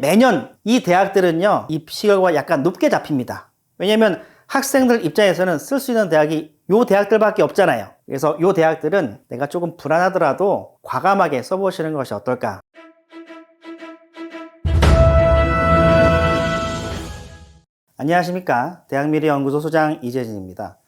매년 이 대학들은요, 입시 결과 약간 높게 잡힙니다. 왜냐면 학생들 입장에서는 쓸 수 있는 대학이 요 대학들밖에 없잖아요. 그래서 요 대학들은 내가 조금 불안하더라도 과감하게 써보시는 것이 어떨까. 안녕하십니까. 대학미래연구소 소장 이재진입니다.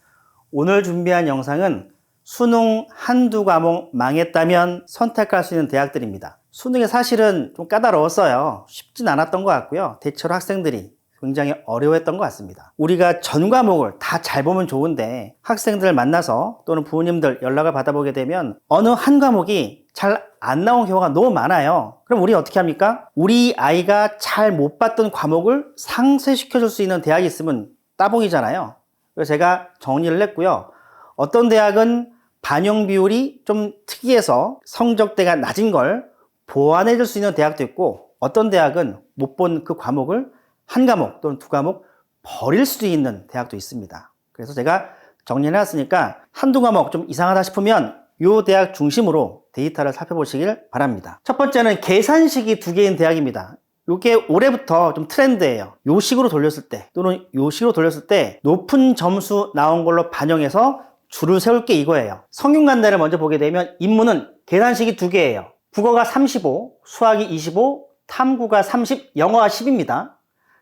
오늘 준비한 영상은 수능 한두 과목 망했다면 선택할 수 있는 대학들입니다. 수능이 사실은 좀 까다로웠어요. 쉽진 않았던 것 같고요. 대체로 학생들이 굉장히 어려워했던 것 같습니다. 우리가 전 과목을 다 잘 보면 좋은데 학생들을 만나서 또는 부모님들 연락을 받아보게 되면 어느 한 과목이 잘 안 나온 경우가 너무 많아요. 그럼 우리 어떻게 합니까? 우리 아이가 잘 못 봤던 과목을 상쇄시켜 줄 수 있는 대학이 있으면 따봉이잖아요. 그래서 제가 정리를 했고요. 어떤 대학은 반영 비율이 좀 특이해서 성적대가 낮은 걸 보완해 줄 수 있는 대학도 있고 어떤 대학은 못 본 그 과목을 한 과목 또는 두 과목 버릴 수도 있는 대학도 있습니다. 그래서 제가 정리해 놨으니까 한두 과목 좀 이상하다 싶으면 이 대학 중심으로 데이터를 살펴보시길 바랍니다. 첫 번째는 계산식이 두 개인 대학입니다. 이게 올해부터 좀 트렌드예요. 요 식으로 돌렸을 때 또는 요 식으로 돌렸을 때 높은 점수 나온 걸로 반영해서 줄을 세울 게 이거예요. 성균관대를 먼저 보게 되면 인문은 계산식이 두 개예요. 국어가 35, 수학이 25, 탐구가 30, 영어가 10입니다.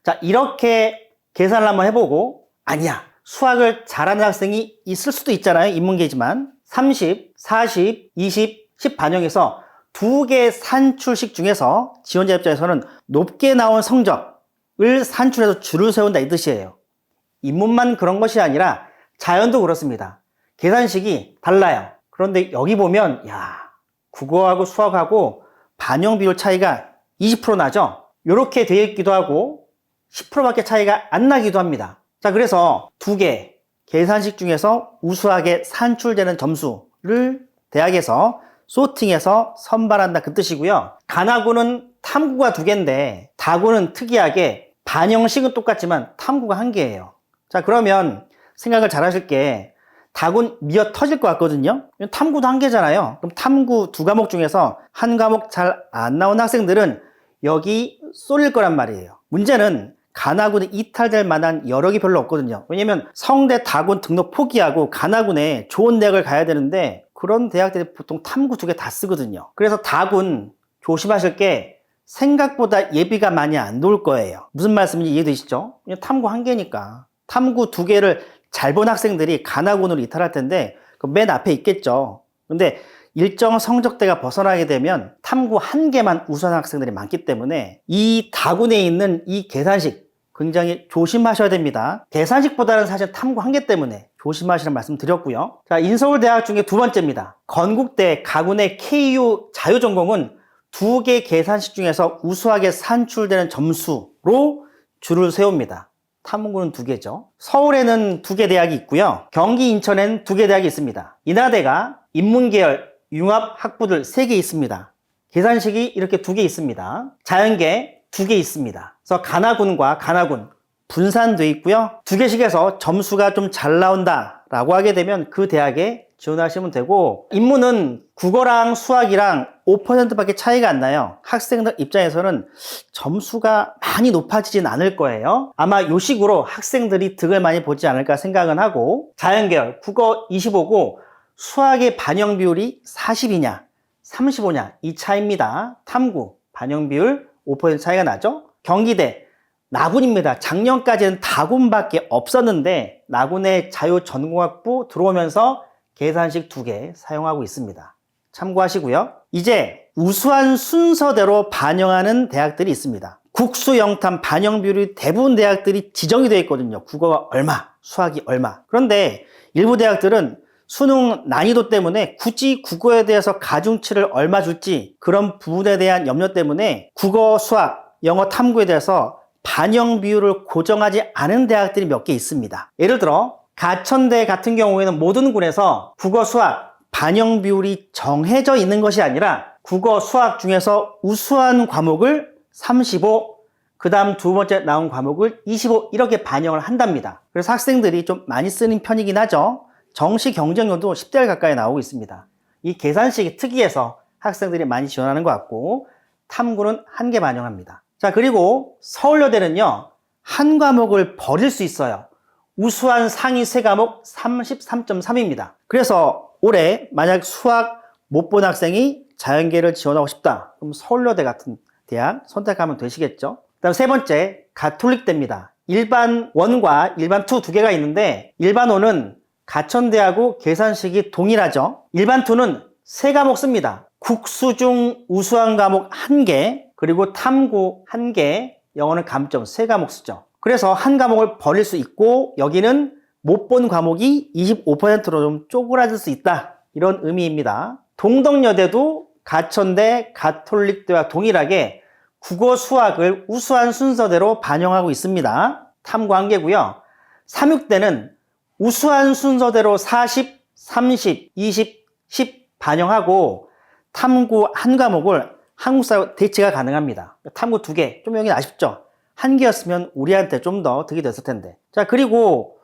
자, 이렇게 계산을 한번 해보고, 아니야. 수학을 잘하는 학생이 있을 수도 있잖아요. 인문계지만. 30, 40, 20, 10 반영해서 두 개 산출식 중에서 지원자 입장에서는 높게 나온 성적을 산출해서 줄을 세운다 이 뜻이에요. 인문만 그런 것이 아니라 자연도 그렇습니다. 계산식이 달라요. 그런데 여기 보면, 야, 국어하고 수학하고 반영 비율 차이가 20% 나죠? 이렇게 되어 있기도 하고 10%밖에 차이가 안 나기도 합니다. 자, 그래서 두 개 계산식 중에서 우수하게 산출되는 점수를 대학에서 소팅해서 선발한다 그 뜻이고요. 간하구는 탐구가 두 개인데 다구는 특이하게 반영식은 똑같지만 탐구가 한 개예요. 자, 그러면 생각을 잘 하실 게 다군 미어 터질 것 같거든요. 탐구도 한 개잖아요. 그럼 탐구 두 과목 중에서 한 과목 잘 안 나온 학생들은 여기 쏠릴 거란 말이에요. 문제는 간하군에 이탈될 만한 여력이 별로 없거든요. 왜냐면 성대 다군 등록 포기하고 간하군에 좋은 대학을 가야 되는데 그런 대학들이 보통 탐구 두 개 다 쓰거든요. 그래서 다군 조심하실 게 생각보다 예비가 많이 안 나올 거예요. 무슨 말씀인지 이해되시죠? 탐구 한 개니까. 탐구 두 개를 잘 본 학생들이 간하군으로 이탈할 텐데 그맨 앞에 있겠죠. 근데 일정 성적대가 벗어나게 되면 탐구 한 개만 우수한 학생들이 많기 때문에 이 다군에 있는 이 계산식 굉장히 조심하셔야 됩니다. 계산식보다는 사실 탐구 한 개 때문에 조심하시라는 말씀 드렸고요. 자, 인서울대학 중에 두 번째입니다. 건국대 가군의 KU 자유전공은 두 개 계산식 중에서 우수하게 산출되는 점수로 줄을 세웁니다. 탐구는 두 개죠. 서울에는 두 개 대학이 있고요. 경기 인천에는 두 개 대학이 있습니다. 인하대가 인문계열 융합 학부들 세 개 있습니다. 계산식이 이렇게 두 개 있습니다. 자연계 두 개 있습니다. 그래서 가나군과 가나군 분산돼 있고요. 두 개씩에서 점수가 좀 잘 나온다라고 하게 되면 그 대학에 지원하시면 되고 인문은 국어랑 수학이랑 5%밖에 차이가 안 나요. 학생들 입장에서는 점수가 많이 높아지진 않을 거예요. 아마 요 식으로 학생들이 득을 많이 보지 않을까 생각은 하고 자연계열 국어 25고 수학의 반영 비율이 40이냐 35냐 이 차이입니다. 탐구 반영 비율 5% 차이가 나죠. 경기대 나군입니다. 작년까지는 다군밖에 없었는데 나군의 자유 전공학부 들어오면서 계산식 두 개 사용하고 있습니다. 참고하시고요. 이제 우수한 순서대로 반영하는 대학들이 있습니다. 국수 영탐 반영 비율이 대부분 대학들이 지정이 되어 있거든요. 국어가 얼마, 수학이 얼마. 그런데 일부 대학들은 수능 난이도 때문에 굳이 국어에 대해서 가중치를 얼마 줄지 그런 부분에 대한 염려 때문에 국어, 수학, 영어 탐구에 대해서 반영 비율을 고정하지 않은 대학들이 몇 개 있습니다. 예를 들어 가천대 같은 경우에는 모든 군에서 국어, 수학 반영 비율이 정해져 있는 것이 아니라 국어, 수학 중에서 우수한 과목을 35, 그 다음 두 번째 나온 과목을 25 이렇게 반영을 한답니다. 그래서 학생들이 좀 많이 쓰는 편이긴 하죠. 정시 경쟁률도 10대 가까이 나오고 있습니다. 이 계산식이 특이해서 학생들이 많이 지원하는 것 같고 탐구는 한 개 반영합니다. 자, 그리고 서울여대는요, 한 과목을 버릴 수 있어요. 우수한 상위 세 과목 33.3입니다. 그래서 올해 만약 수학 못 본 학생이 자연계를 지원하고 싶다. 그럼 서울여대 같은 대학 선택하면 되시겠죠? 그 다음 세 번째, 가톨릭대입니다. 일반 원과 일반 투 두 개가 있는데, 일반 원은 가천대하고 계산식이 동일하죠. 일반 투는 세 과목 씁니다. 국수 중 우수한 과목 한 개, 그리고 탐구 한 개, 영어는 감점 세 과목 쓰죠. 그래서 한 과목을 버릴 수 있고, 여기는 못 본 과목이 25%로 좀 쪼그라들 수 있다. 이런 의미입니다. 동덕여대도 가천대, 가톨릭대와 동일하게 국어 수학을 우수한 순서대로 반영하고 있습니다. 개고요. 삼육대는 우수한 순서대로 40, 30, 20, 10 반영하고 탐구 한 과목을 한국사 대체가 가능합니다. 탐구 두 개, 좀 여기 아쉽죠? 한 개였으면 우리한테 좀 더 득이 됐을 텐데. 자, 그리고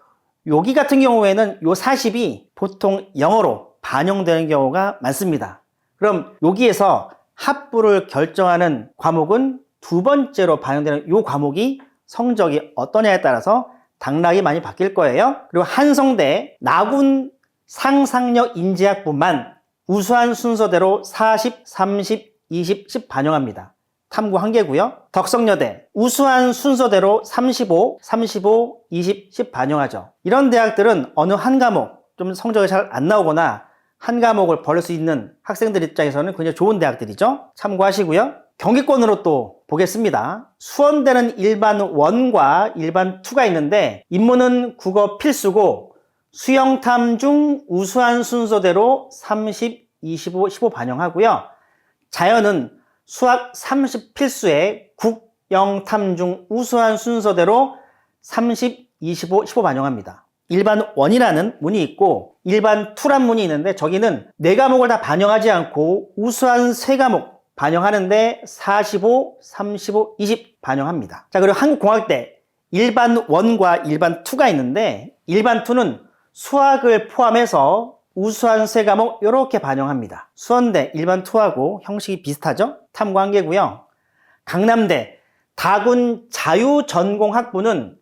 여기 같은 경우에는 요 40이 보통 영어로 반영되는 경우가 많습니다. 그럼 여기에서 합부를 결정하는 과목은 두 번째로 반영되는 요 과목이 성적이 어떠냐에 따라서 당락이 많이 바뀔 거예요. 그리고 한성대 나군 상상력 인지학부만 우수한 순서대로 40, 30, 20, 10 반영합니다. 탐구 한 개고요. 덕성여대 우수한 순서대로 35, 35, 20, 10 반영하죠. 이런 대학들은 어느 한 과목 좀 성적이 잘 안 나오거나 한 과목을 버릴 수 있는 학생들 입장에서는 굉장히 좋은 대학들이죠. 참고하시고요. 경기권으로 또 보겠습니다. 수원대는 일반 1과 일반 2가 있는데 인문은 국어 필수고 수영탐 중 우수한 순서대로 30, 25, 15 반영하고요. 자연은 수학 30 필수에 국영탐 중 우수한 순서대로 30, 25, 15 반영합니다. 일반 원이라는 문이 있고 일반 투란 문이 있는데 저기는 네 과목을 다 반영하지 않고 우수한 세 과목 반영하는데 45, 35, 20 반영합니다. 자, 그리고 한국공학대 일반 원과 일반 투가 있는데 일반 투는 수학을 포함해서 우수한 세 과목 이렇게 반영합니다. 수원대 일반 투하고 형식이 비슷하죠? 개고요. 강남대 다군 자유전공학부는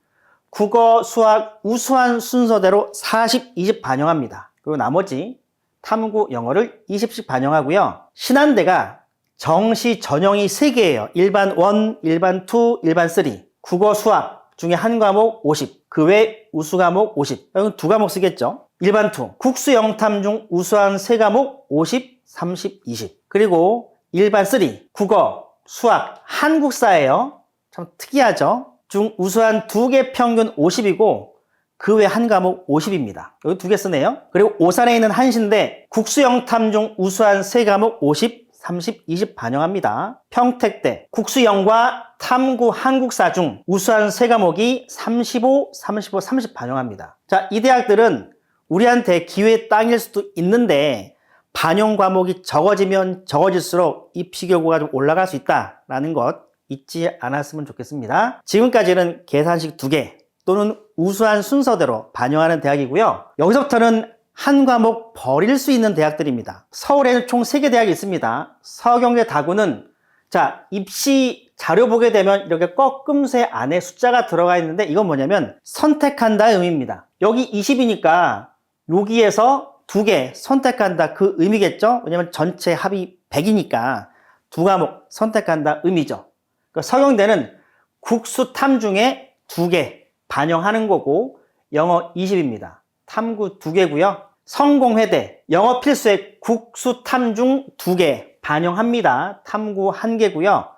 국어, 수학 우수한 순서대로 40, 20 반영합니다. 그리고 나머지 탐구 영어를 20씩 반영하고요. 신한대가 정시 전형이 3개예요. 일반 1, 일반 2, 일반 3. 국어, 수학 중에 한 과목 50. 그 외 우수 과목 50. 여기 두 과목 쓰겠죠. 일반 2. 국수 영탐 중 우수한 세 과목 50, 30, 20. 그리고 일반 3. 국어, 수학, 한국사예요. 참 특이하죠. 중 우수한 두 개 평균 50이고 그 외 한 과목 50입니다. 여기 두 개 쓰네요. 그리고 오산에 있는 한신대 국수영탐 중 우수한 세 과목 50, 30, 20 반영합니다. 평택대 국수영과 탐구 한국사 중 우수한 세 과목이 35, 35, 30 반영합니다. 자, 이 대학들은 우리한테 기회 땅일 수도 있는데 반영 과목이 적어지면 적어질수록 입시 결과가 좀 올라갈 수 있다라는 것 잊지 않았으면 좋겠습니다. 지금까지는 계산식 두 개 또는 우수한 순서대로 반영하는 대학이고요. 여기서부터는 한 과목 버릴 수 있는 대학들입니다. 서울에는 총 3개 대학이 있습니다. 서경대 다구는 자 입시 자료 보게 되면 이렇게 꺾음새 안에 숫자가 들어가 있는데 이건 뭐냐면 선택한다 의미입니다. 여기 20이니까 여기에서 두 개 선택한다 그 의미겠죠? 왜냐면 전체 합이 100이니까 두 과목 선택한다 의미죠. 그러니까 서경대는 국수 탐 중에 두 개 반영하는 거고 영어 20입니다. 탐구 두 개고요. 성공회대 영어 필수의 국수 탐 중 두 개 반영합니다. 탐구 한 개고요.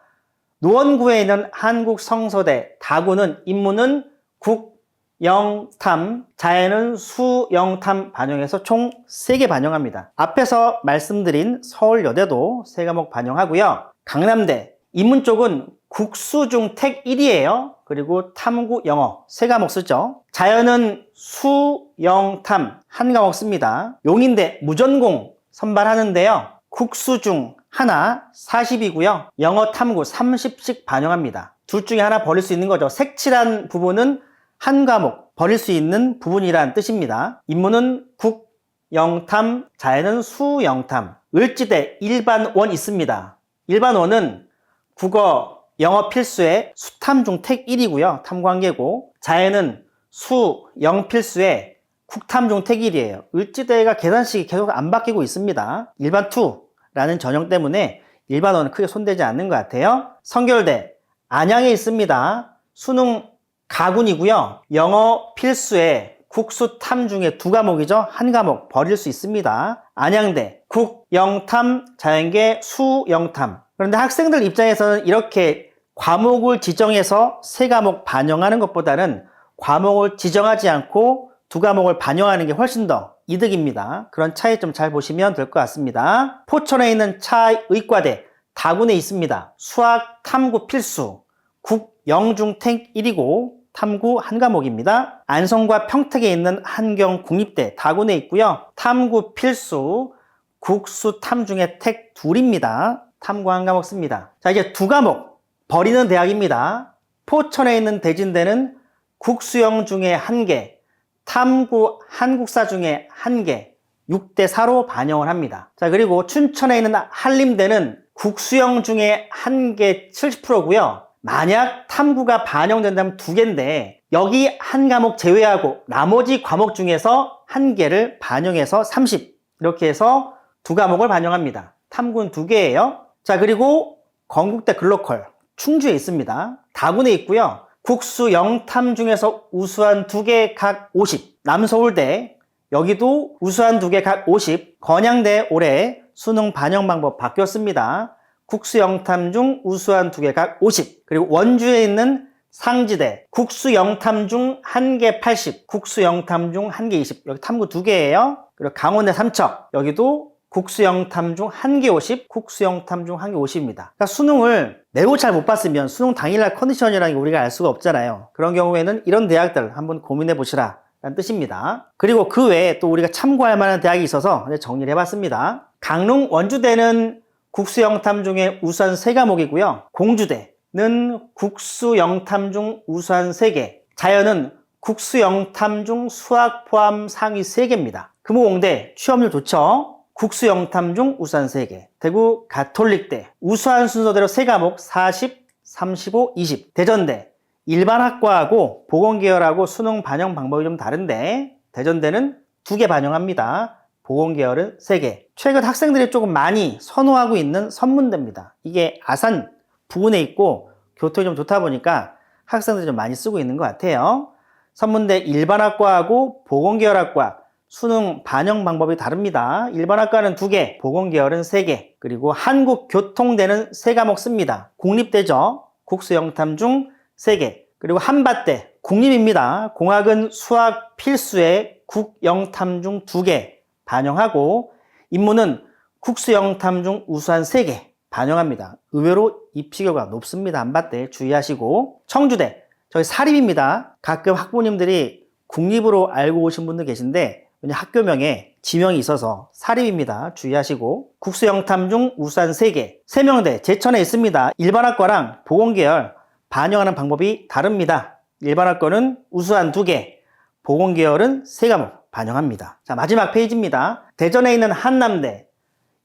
노원구에 있는 한국성서대 다구는 인문은 국 영탐 자연은 수영탐 반영해서 총세개 반영합니다. 앞에서 말씀드린 서울여대도 세 과목 반영하고요. 강남대 인문 쪽은 국수 중 택 1이에요. 그리고 탐구 영어 세 과목 쓰죠. 자연은 수, 영, 탐 한 과목 씁니다. 용인대 무전공 선발하는데요. 국수 중 하나 40이고요. 영어 탐구 30씩 반영합니다. 둘 중에 하나 버릴 수 있는 거죠. 색칠한 부분은 한 과목 버릴 수 있는 부분이란 뜻입니다. 인문은 국, 영탐, 자연은 수, 영탐. 을지대 일반 원 있습니다. 일반 원은 국어, 영어 필수의 수탐 중 택 1이고요. 탐관계고 자연은 수, 영 필수의 국탐 중 택 1이에요. 을지대가 계산식이 계속 안 바뀌고 있습니다. 일반 2라는 전형 때문에 일반어는 크게 손대지 않는 것 같아요. 성결대 안양에 있습니다. 수능 가군이고요. 영어 필수의 국수 탐 중에 두 과목이죠. 한 과목 버릴 수 있습니다. 안양대 국 영탐 자연계 수 영탐. 그런데 학생들 입장에서는 이렇게 과목을 지정해서 세 과목 반영하는 것보다는 과목을 지정하지 않고 두 과목을 반영하는 게 훨씬 더 이득입니다. 그런 차이점 잘 보시면 될 것 같습니다. 포천에 있는 차의과대 다군에 있습니다. 수학 탐구 필수 국 영중탱 1이고 탐구 한 과목입니다. 안성과 평택에 있는 한경 국립대 다군에 있고요. 탐구 필수 국수 탐중의 택 둘입니다. 탐구 한 과목 씁니다. 자 이제 두 과목 버리는 대학입니다. 포천에 있는 대진대는 국수영 중에 한 개, 탐구 한국사 중에 한 개, 6대 4로 반영을 합니다. 자, 그리고 춘천에 있는 한림대는 국수영 중에 한 개 70%고요. 만약 탐구가 반영된다면 두 개인데 여기 한 과목 제외하고 나머지 과목 중에서 한 개를 반영해서 30 이렇게 해서 두 과목을 반영합니다. 탐구는 두 개예요. 자, 그리고 건국대 글로컬 충주에 있습니다. 다군에 있고요. 국수 영탐 중에서 우수한 두 개 각 50. 남서울대 여기도 우수한 두 개 각 50. 건양대 올해 수능 반영 방법 바뀌었습니다. 국수 영탐 중 우수한 두 개 각 50. 그리고 원주에 있는 상지대 국수 영탐 중 한 개 80. 국수 영탐 중 한 개 20. 여기 탐구 두 개예요. 그리고 강원대 삼척 여기도 국수영탐 중 한 개 50, 국수영탐 중 한 개 50입니다. 그러니까 수능을 매우 잘 못 봤으면 수능 당일날 컨디션이라는 게 우리가 알 수가 없잖아요. 그런 경우에는 이런 대학들 한번 고민해 보시라. 라는 뜻입니다. 그리고 그 외에 또 우리가 참고할 만한 대학이 있어서 정리를 해봤습니다. 강릉 원주대는 국수영탐 중에 우수한 세 과목이고요. 공주대는 국수영탐 중 우수한 세 개, 자연은 국수영탐 중 수학 포함 상위 3개입니다. 금호공대 취업률 좋죠? 국수 영탐 중 우수한 3개. 대구 가톨릭대 우수한 순서대로 3과목 40, 35, 20. 대전대 일반학과하고 보건계열하고 수능 반영 방법이 좀 다른데 대전대는 2개 반영합니다. 보건 계열은 3개. 최근 학생들이 조금 많이 선호하고 있는 선문대입니다. 이게 아산 부근에 있고 교통이 좀 좋다 보니까 학생들이 좀 많이 쓰고 있는 것 같아요. 선문대 일반학과하고 보건계열학과 수능 반영 방법이 다릅니다. 일반학과는 2개, 보건계열은 3개, 그리고 한국교통대는 3과목 씁니다. 국립대죠. 국수영탐 중 3개, 그리고 한밭대, 국립입니다. 공학은 수학 필수에 국영탐 중 2개 반영하고, 인문은 국수영탐 중 우수한 3개 반영합니다. 의외로 입시결과 높습니다. 한밭대 주의하시고, 청주대, 저희 사립입니다. 가끔 학부모님들이 국립으로 알고 오신 분들 계신데, 왜냐 학교명에 지명이 있어서 사립입니다. 주의하시고 국수영탐 중 우수한 3개 세명대 제천에 있습니다. 일반학과랑 보건계열 반영하는 방법이 다릅니다. 일반학과는 우수한 2개 보건계열은 3과목 반영합니다. 자 마지막 페이지입니다. 대전에 있는 한남대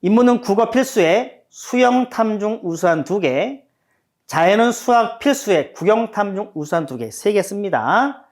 인문은 국어 필수에 수영 탐 중 우수한 2개 자연은 수학 필수에 국영 탐 중 우수한 2개 3개 씁니다.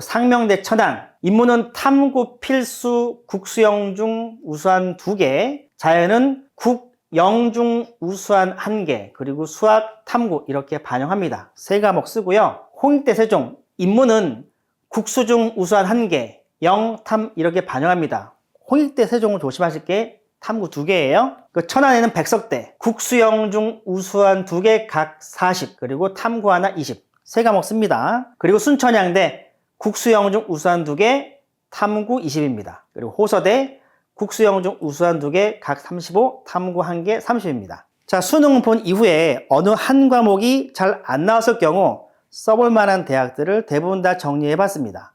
상명대 천안, 인문은 탐구 필수 국수영 중 우수한 두 개, 자연은 국영 중 우수한 한 개, 그리고 수학 탐구 이렇게 반영합니다. 세 과목 쓰고요. 홍익대 세종, 인문은 국수 중 우수한 한 개, 영 탐 이렇게 반영합니다. 홍익대 세종을 조심하실 게 탐구 두 개예요. 그 천안에는 백석대, 국수영 중 우수한 두 개 각 40, 그리고 탐구 하나 20. 세 과목 씁니다. 그리고 순천향대 국수영 중 우수한 두 개, 탐구 20입니다. 그리고 호서대 국수영 중 우수한 두 개, 각 35, 탐구 한 개 30입니다. 자, 수능 본 이후에 어느 한 과목이 잘 안 나왔을 경우 써볼 만한 대학들을 대부분 다 정리해 봤습니다.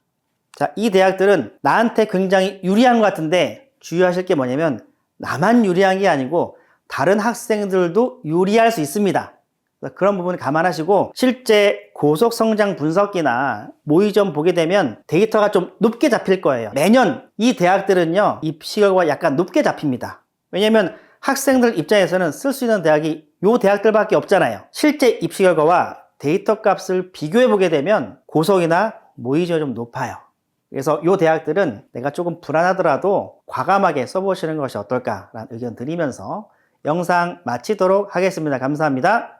자, 이 대학들은 나한테 굉장히 유리한 것 같은데 주의하실 게 뭐냐면 나만 유리한 게 아니고 다른 학생들도 유리할 수 있습니다. 그런 부분을 감안하시고 실제 고속 성장 분석기나 모의점 보게 되면 데이터가 좀 높게 잡힐 거예요. 매년 이 대학들은요, 입시 결과가 약간 높게 잡힙니다. 왜냐면 학생들 입장에서는 쓸 수 있는 대학이 요 대학들밖에 없잖아요. 실제 입시 결과와 데이터 값을 비교해 보게 되면 고성이나 모의지가 좀 높아요. 그래서 요 대학들은 내가 조금 불안하더라도 과감하게 써보시는 것이 어떨까라는 의견 드리면서 영상 마치도록 하겠습니다. 감사합니다.